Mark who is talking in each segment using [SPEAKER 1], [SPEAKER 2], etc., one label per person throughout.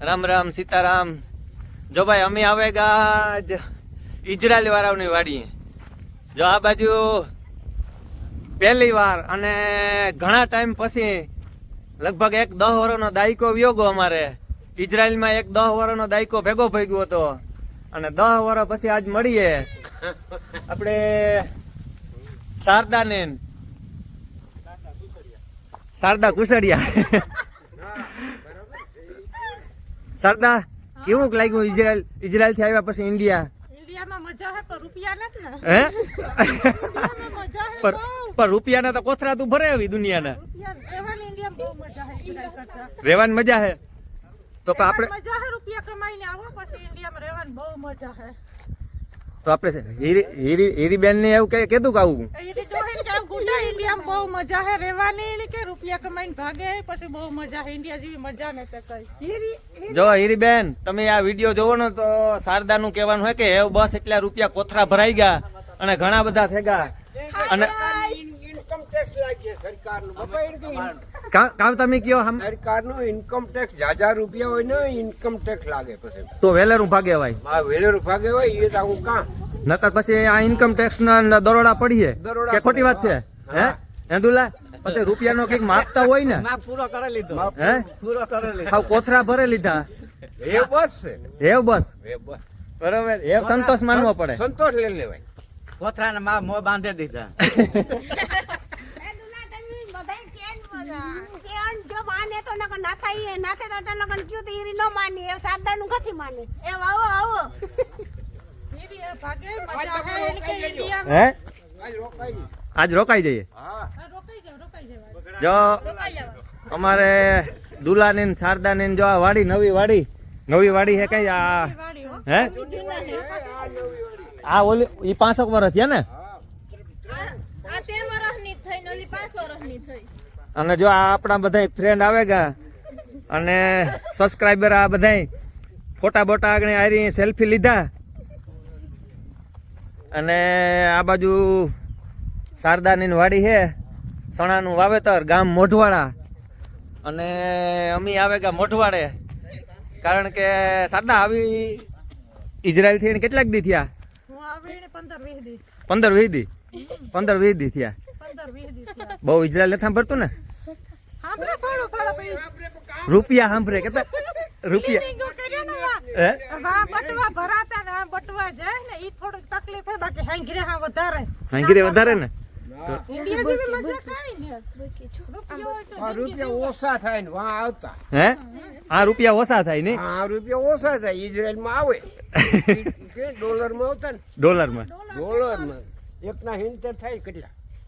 [SPEAKER 1] રામ રામ, સીતારામ. જો ભાઈ, અમે આવેગા ગાજ ઇઝરાયલ વાળાઓની વાડીએ. જો આ બાજુ પહેલી વાર અને ઘણા ટાઈમ પછી લગભગ એક દહ વર્ષનો દાયકો વ્યોગો અમારે. ઇઝરાયલમાં એક દહ વર્ષનો દાયકો ભેગો ભેગો હતો. અને દહ વર્ષ પછી આજ મળીએ. આપણે શારદાને શારદા કુસડિયા. શારદા કેવું લાગ્યું ઇઝરાયલ ઇઝરાયલથી આવ્યા પછી ઇન્ડિયા?
[SPEAKER 2] પણ
[SPEAKER 1] રૂપિયાના તો કોથરા તું ભરે આવી દુનિયાના.
[SPEAKER 2] ઇન્ડિયામાં મજા હે
[SPEAKER 1] તો પણ આપણે
[SPEAKER 2] મજા હે રૂપિયા કમાઈને આવો પછી ઇન્ડિયામાં રહેવાની બહુ મજા હે.
[SPEAKER 1] તો આપણે હીરી હીરી હીરીબેન ને એવું કે કીધું કે આવું.
[SPEAKER 2] આમ ઇન્ડિયામાં બહુ મજા હે રહેવાની કે રૂપિયા કમાઈને ભાગે પછી બહુ મજા હે ઇન્ડિયા જેવી મજા ને તે કઈ.
[SPEAKER 1] જો હીરીબેન તમે આ વીડિયો જોવો ને તો શારદાનું કહેવાનું હોય કે હેવ બસ એટલા રૂપિયા કોથરા ભરાઈ ગયા અને ઘણા બધા અને
[SPEAKER 3] ઇન્કમ ટેક્સ એને કઈ
[SPEAKER 1] કા- કામ તમે કયો હમ?
[SPEAKER 3] નો ઇન્કમ ટેક્સ જાજા રૂપિયા હોય ને ઇન્કમ ટેક્સ લાગે પછી.
[SPEAKER 1] તો વેલેરું ઊભા કહેવાય
[SPEAKER 3] આ વેલેર ભાગે હોય એ તો હું કામ.
[SPEAKER 1] નકર પછી આ ઇન્કમ ટેક્સ ના દરોડા પડીએ.
[SPEAKER 3] દરોડા
[SPEAKER 1] કે ખોટી વાત છે? હે. એન્દુલા પછી રૂપિયાનો કંઈક માગતા હોય ને?
[SPEAKER 4] પૂરો કરી લીધો.
[SPEAKER 1] હે?
[SPEAKER 4] પૂરો કરી લીધો.
[SPEAKER 1] હાવ કોથરા ભરે લીધા.
[SPEAKER 3] એ બસ છે.
[SPEAKER 1] Have bus.
[SPEAKER 3] A bus.
[SPEAKER 1] બરોબર? એ સંતોષ માનવો પડે.
[SPEAKER 3] સંતોષ લઈ લેવાય.
[SPEAKER 4] કોથરાને માં મો બાંધે દીધા.
[SPEAKER 5] જો માને તો ના નાથે તો અટલ લગન કયું તો ઈરી ન માની એ સાદાનું કથી માને
[SPEAKER 6] એ આવો આવો
[SPEAKER 2] ઇન્ડિયા ભાગે મજા હે? એને કે ઇન્ડિયામાં
[SPEAKER 1] હે
[SPEAKER 3] આજ રોકાઈ ગઈ.
[SPEAKER 1] આજ રોકાઈ જઈએ.
[SPEAKER 3] હા
[SPEAKER 2] હા, રોકાઈ જાવ રોકાઈ
[SPEAKER 1] જો અમારે દુલાની ને શારદાની ને જો આ વાડી નવી વાડી. નવી વાડી હે કઈ? આ
[SPEAKER 2] હે?
[SPEAKER 1] હે આ ઓલી ઈ પાંચક વર્ષ થયા ને?
[SPEAKER 6] આ તેર વર્ષની થઈ ને ઓલી પાંચ વર્ષની થઈ.
[SPEAKER 1] અને જો આ આપણા બધા ફ્રેન્ડ આવે ગયા અને સબસ્ક્રાઈબર આ બધા ફોટા બોટા આગળ આવી સેલ્ફી લીધા. અને આ બાજુ શારદાની વાડી છે સણાનું વાવેતર ગામ મોઢવાડા. અને અમી આવે ગયા મોઢવાડે. કારણ કે શારદા આવી ઇઝરાયલથી કેટલાક દી થયા?
[SPEAKER 2] પંદર વીસ દી
[SPEAKER 1] પંદર વીસ દી. પંદર વીસ દી. થયા
[SPEAKER 2] પંદર વીસ દી થયા.
[SPEAKER 1] બહુ ઇઝરાયલ નથી સાંભળતું ને? રૂપિયા સાંભળે કે રૂપિયા.
[SPEAKER 2] મીટિંગો કર્યો ને વા.
[SPEAKER 1] હે?
[SPEAKER 2] વા બટવા ભરાતા ને બટવા જાય ને ઈ થોડુંક તકલીફ હે બાકી હાંગરે હા વધારે.
[SPEAKER 1] હાંગીરે વધારે ને?
[SPEAKER 2] ઇન્ડિયા જેવી મજા કાંઈ નહીં. રૂપિયો
[SPEAKER 3] ઓછા થાય ને વાં આવતા.
[SPEAKER 1] હે? આ રૂપિયા ઓછા થાય ને
[SPEAKER 3] આ રૂપિયા ઓછા થાય ઇઝરાયલમાં આવે. ઈ કે ડોલરમાં આવતા ને?
[SPEAKER 1] ડોલરમાં.
[SPEAKER 3] ડોલરમાં. એકના હિંતેર થાય કેટલા?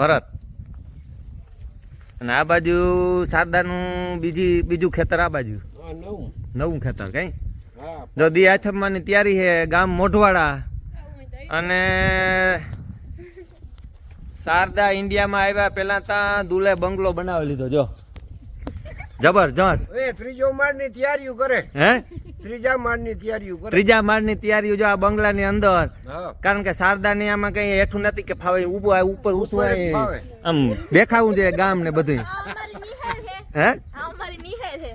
[SPEAKER 1] ભરત. અને આ બાજુ શારદાનું બીજી બીજું ખેતર આ બાજુ?
[SPEAKER 3] નવું.
[SPEAKER 1] ખેતર કઈ? જો દી આથમવાની તૈયારી છે ગામ મોઢવાડા. અને શારદા ઇન્ડિયામાં આવ્યા પેલા ત્યાં દુલે બંગલો બનાવી લીધો જો. જબરજસ્ત
[SPEAKER 3] એ ત્રીજો માળની તૈયારીઓ કરે.
[SPEAKER 1] હે?
[SPEAKER 3] ત્રીજા માળની તૈયારીઓ કરે.
[SPEAKER 1] ત્રીજા માળની તૈયારીઓ જો આ બંગલાની અંદર કારણ કે શારદાની આમાં કઈ હેઠું નથી કે ફાવે ઊભો આ ઉપર ઊંચું. આમ દેખાવું જોઈએ ગામ ને બધું
[SPEAKER 6] હે.
[SPEAKER 1] હે?
[SPEAKER 6] અમારી નિહાર હે.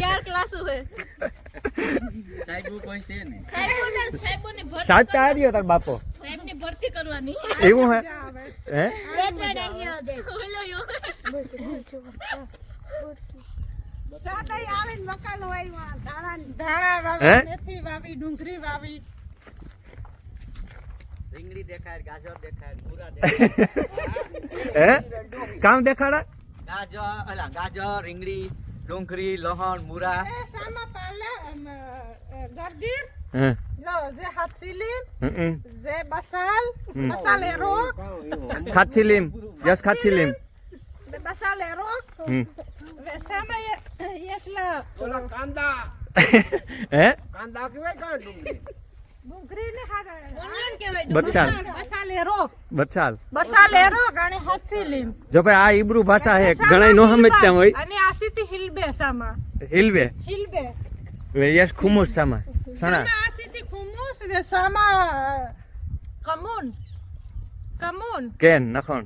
[SPEAKER 6] ચાર ક્લાસો હે.
[SPEAKER 4] સાહેબ કોઈ છે ને
[SPEAKER 6] સાહેબોને સાહેબોને ભરતી
[SPEAKER 1] સાહેબ તો આ તાર બાપો.
[SPEAKER 6] સાહેબને ભરતી કરવાની.
[SPEAKER 1] એવું હે? હે?
[SPEAKER 5] બે ત્રણ અહીંયા દે
[SPEAKER 1] કામ દેખાડા?
[SPEAKER 4] ગાજર અલા ગાજર રીંગડી ડુંગળી લહણ મુરા.
[SPEAKER 2] એ સામા પાલા જે હાથ સીલીમ
[SPEAKER 1] યસ ખાચી લીમ
[SPEAKER 2] બસાલેરો વે
[SPEAKER 3] ઓલા કાંદા
[SPEAKER 1] હે
[SPEAKER 3] કાંદા કહેવાય કાં ડુંગળી
[SPEAKER 2] ડુંગળીને હારે
[SPEAKER 6] ઓનિયન કહેવાય
[SPEAKER 1] બચાલ
[SPEAKER 2] બસાલેરો
[SPEAKER 1] બચાલ
[SPEAKER 2] બસાલેરો ગાણે હસી લીમ
[SPEAKER 1] જો ભાઈ આ ઈબ્રુ ભાષા હે ઘણા નો સમજતા હોય.
[SPEAKER 2] અને આ સીધી હિલબે સામા.
[SPEAKER 1] હિલવે
[SPEAKER 2] હિલબે.
[SPEAKER 1] યસ ખુમુસ સામા.
[SPEAKER 2] સામા આ સીધી ખુમુસ વે સામા કમુન. કમુન.
[SPEAKER 1] કેન નખોન.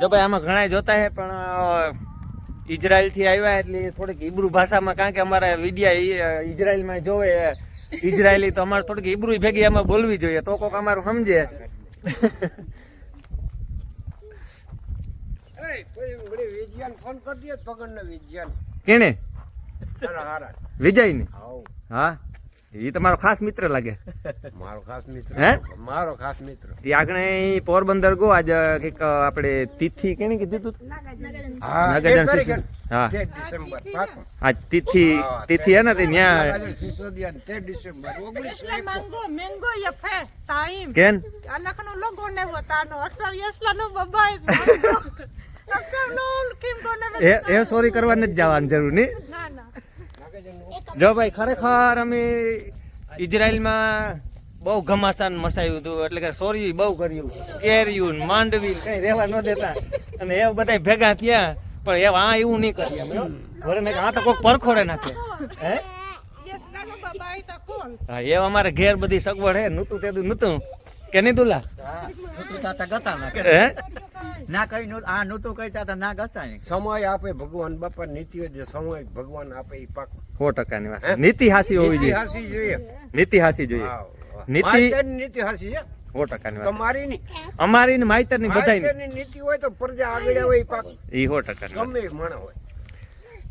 [SPEAKER 1] જો ભાઈ આમાં ઘણા જોતા હે પણ ઇઝરાયલથી આવ્યા એટલે થોડીક ઈબ્રુ ભાષામાં કારણ કે અમારા વિડિયા ઇઝરાયલમાં જોવે ઇઝરાયલી તો અમારે થોડીક હિબ્રુ ભેગી અમે બોલવી જોઈએ તો કોક અમારું સમજે. કેને વિજય ને હા? એ તમારો ખાસ મિત્ર લાગે.
[SPEAKER 3] મારો ખાસ મિત્ર.
[SPEAKER 1] હે?
[SPEAKER 3] મારો ખાસ મિત્ર.
[SPEAKER 1] એ આગળ પોરબંદર ગો આજ કંઈક આપણે તિથિ કેને કીધું તું?
[SPEAKER 3] હા
[SPEAKER 1] હા.
[SPEAKER 3] ડિસેમ્બર પાકું.
[SPEAKER 1] તિથિ તિથિ હે ને તે ન્યા
[SPEAKER 3] સિસોદિયા ને ડિસેમ્બર ઓગણીસો
[SPEAKER 2] એસલા મંગો મેંગો ફે ટાઈમ
[SPEAKER 1] કેન?
[SPEAKER 2] અનકનો લોગો ને વતાનો અક્ષર યસલા નો બબાઈ અક્ષર નો કેમ કોને
[SPEAKER 1] એ એ સોરી કરવા નથી જવાની જરૂર નહીં
[SPEAKER 2] ના ના.
[SPEAKER 1] જો ભાઈ ખરેખર અમે ઇઝરાયલમાં બહુ ઘમાસાન મસાયું હતું એટલે કે સોરી બહુ કર્યું. કેર્યું ને માંડવી કઈ રહેવા ન દેતા. અને એ બધા ભેગા થયા પણ એ આ એવું નહીં કરીએ વરે આ તો કોઈક પરખોડે નાખે. હે? હા એ અમારે ઘેર બધી સગવડ હે નતું તે નતું કે નહીં દુલા?
[SPEAKER 4] હા? ના
[SPEAKER 1] હે
[SPEAKER 4] ના કઈ નો આ નતું કઈ ના ગતા
[SPEAKER 3] સમય આપે ભગવાન બાપા નીતિઓ જે સમય ભગવાન આપે એ પાક.
[SPEAKER 1] સો ટકાની વાત. નીતિ હાસી હોવી જોઈએ. નીતિ હાસી જોઈએ. નીતિ-
[SPEAKER 3] નીતિ હાસી હે?
[SPEAKER 1] સો ટકાની
[SPEAKER 3] તમારી ની
[SPEAKER 1] અમારી ને માઈતરની બધાય
[SPEAKER 3] નીતિ હોય તો પ્રજા આગળ આવે પાક.
[SPEAKER 1] એ સો ટકાની
[SPEAKER 3] ગમે માણસ હોય.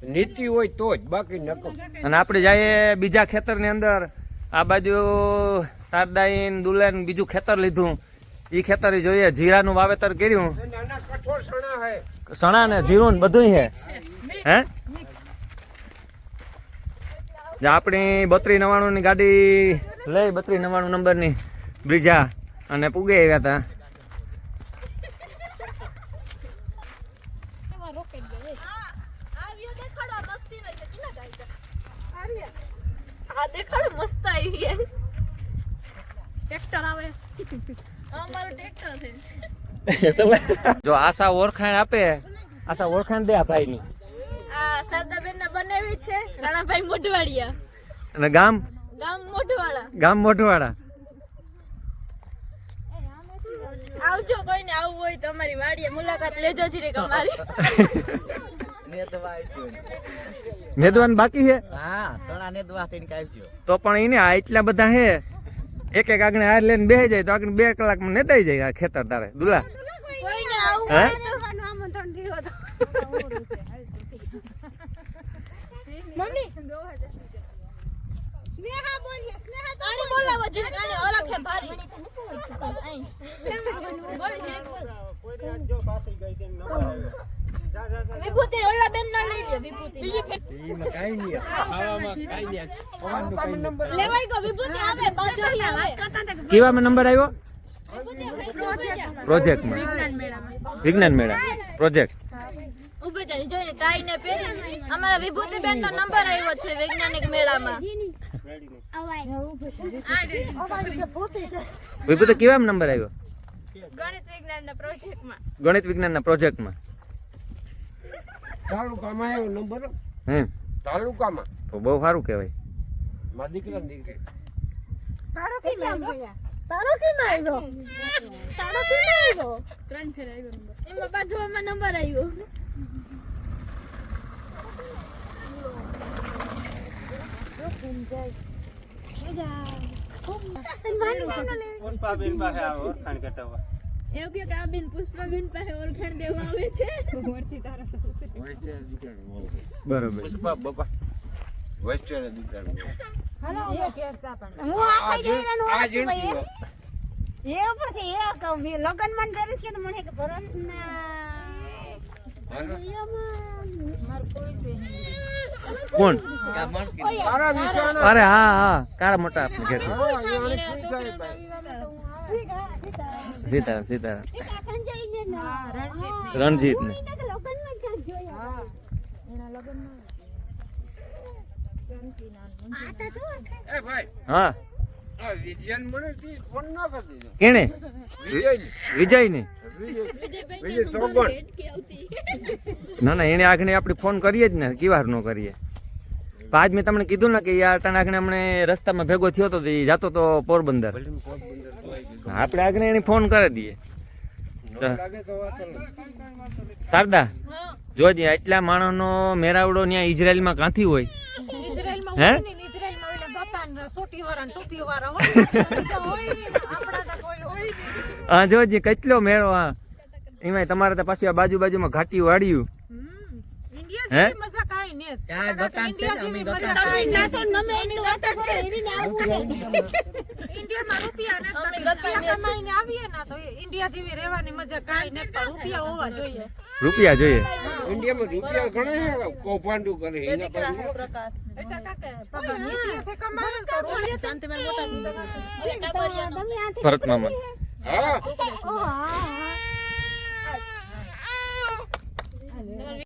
[SPEAKER 3] નીતિ હોય તો જ બાકી નકમ
[SPEAKER 1] અને આપણે જઈએ બીજા ખેતરની અંદર. આ બાજુ શારદાઈન દુલેન બીજું ખેતર લીધું. એ ખેતર જોઈએ. જીરાનું વાવેતર કર્યું.
[SPEAKER 3] એ નાના કઠોળ સણા
[SPEAKER 1] ને જીરું ને બધું હે. હે? જે આપણી બત્રી નવાણું ની ગાડી લઈ બત્રી નવાણું નંબરની બ્રિજા અને પૂગે આવ્યા હતા જો આશા ઓળખાણ આપે આશા ઓળખાણ દે આ ભાઈ ની
[SPEAKER 6] આ ને બનાવી છે રાણાભાઈ મોઢવાડિયા.
[SPEAKER 1] અને ગામ?
[SPEAKER 6] ગામ મોઢવાડા.
[SPEAKER 1] ગામ મોઢવાડા.
[SPEAKER 6] આવજો કોઈને આવવું હોય તો અમારી વાડીએ મુલાકાત લેજો જીરે અમારી
[SPEAKER 1] નેદવાન બાકી છે?
[SPEAKER 4] હા સણા નેદવા થઈને કાઢજો
[SPEAKER 1] તો પણ એને આ એટલા બધા હે એક એક આગળ હાર લઈને બેસી જાય તો આગળ બે કલાકમાં નેતાઈ જાય આ ખેતર તારે. દુલા.
[SPEAKER 6] કોઈને ને
[SPEAKER 1] હે?
[SPEAKER 6] હોય તો.
[SPEAKER 5] આમંત્રણ દીધો
[SPEAKER 6] મમ્મી.
[SPEAKER 5] સ્નેહા બોલીએ સ્નેહા તો
[SPEAKER 6] આને બોલાવો જીરેક આને ઓળખે ભારી. અહીં. બોલ જીરેક બોલ. વિભૂતિ ઓલા બેન ના લઈ લે વિભૂતિ. લેવાઈ ગયો વિભૂતિ આવે બાજુ આવે.
[SPEAKER 5] કરતા હતા કે
[SPEAKER 1] કેવામાં નંબર આવ્યો?
[SPEAKER 6] વિભૂતિ
[SPEAKER 1] વિજ્ઞાન મેળા. પ્રોજેક્ટ
[SPEAKER 6] ઉભે જોઈને ટાઈ ને પહેરી. અમારા વિભૂતિબેન નો નંબર આવ્યો છે વૈજ્ઞાનિક મેળામાં.
[SPEAKER 1] વિભૂતિ કેવા નંબર આવ્યો?
[SPEAKER 6] ગણિત વિજ્ઞાન ના પ્રોજેક્ટમાં
[SPEAKER 1] ગણિત વિજ્ઞાનના પ્રોજેક્ટમાં.
[SPEAKER 3] તાલુકામાં આવ્યો નંબર
[SPEAKER 1] હમ.
[SPEAKER 3] તાલુકામાં?
[SPEAKER 1] તો બહુ સારું કહેવાય.
[SPEAKER 3] મારા દીકરા દીકરી.
[SPEAKER 2] તારો કેમ આવ્યો તારો કેમ આવ્યો? તારો કેમ આવ્યો?
[SPEAKER 6] ત્રણ ફેર આવ્યો નંબર એમાં બાજુમાં નંબર આવ્યો એવું કે આ બેન પુષ્પાબેન પાસે ઓળખાણ દેવા આવે છે
[SPEAKER 1] બરોબર.
[SPEAKER 3] પુષ્પા બાપા વેસ્ટર્ન દીકરા
[SPEAKER 5] હું આ ખાઈ જઈ રહ્યો
[SPEAKER 3] આ
[SPEAKER 5] છું. ભાઈ
[SPEAKER 3] જીણતી
[SPEAKER 5] એ ઉપર એ કહું લગન મન કરે છે તો મને કે ભરત ના
[SPEAKER 1] કોણ
[SPEAKER 3] તારા નિશાના
[SPEAKER 1] અરે હા હા કારા મોટા આપણે ઘેર. સીતારામ સીતારામ. રણજીત ને.
[SPEAKER 5] લગનમાં
[SPEAKER 3] એ ભાઈ.
[SPEAKER 1] હા.
[SPEAKER 3] ફોન ન કરી દીધો.
[SPEAKER 1] કેણે?
[SPEAKER 3] વિજય
[SPEAKER 1] વિજય ને એને આગળ આપણે ફોન કરીએ જ ને કિવાર નો કરીએ. આજ મેં તમને કીધું ને કે યાર તને આગળ અમને રસ્તામાં ભેગો થયો તો એ જાતો તો પોરબંદર. આપણે આગળ એને ફોન કરી દઈએ.
[SPEAKER 3] લાગે તો વાત
[SPEAKER 1] શારદા જોજે એટલા માણસનો મેરાવડો ત્યાં ઇઝરાયલમાં કાંથી હોય? હે? હા જોજે કેટલો મેળો આ. એમાંય તમારે તો પાછું આ બાજુ બાજુમાં ઘાટી વાળ્યું.
[SPEAKER 2] હમ. ઇન્ડિયા
[SPEAKER 1] હે?
[SPEAKER 2] મજા કાંઈ
[SPEAKER 4] ને,
[SPEAKER 5] ના.
[SPEAKER 2] ઇન્ડિયામાં રૂપિયા ને રૂપિયા કમાઈને આવીએ ને તો ઇન્ડિયા જેવી રહેવાની મજા કાંઈ નથી પણ રૂપિયા હોવા જોઈએ.
[SPEAKER 1] રૂપિયા જોઈએ.
[SPEAKER 3] ઇન્ડિયામાં રૂપિયા ઘણા છે, કૌભાંડું કરે એના
[SPEAKER 2] કાકે કમાવે તો રૂપિયા
[SPEAKER 5] તમે આથી
[SPEAKER 1] ભરત મામા
[SPEAKER 5] હા.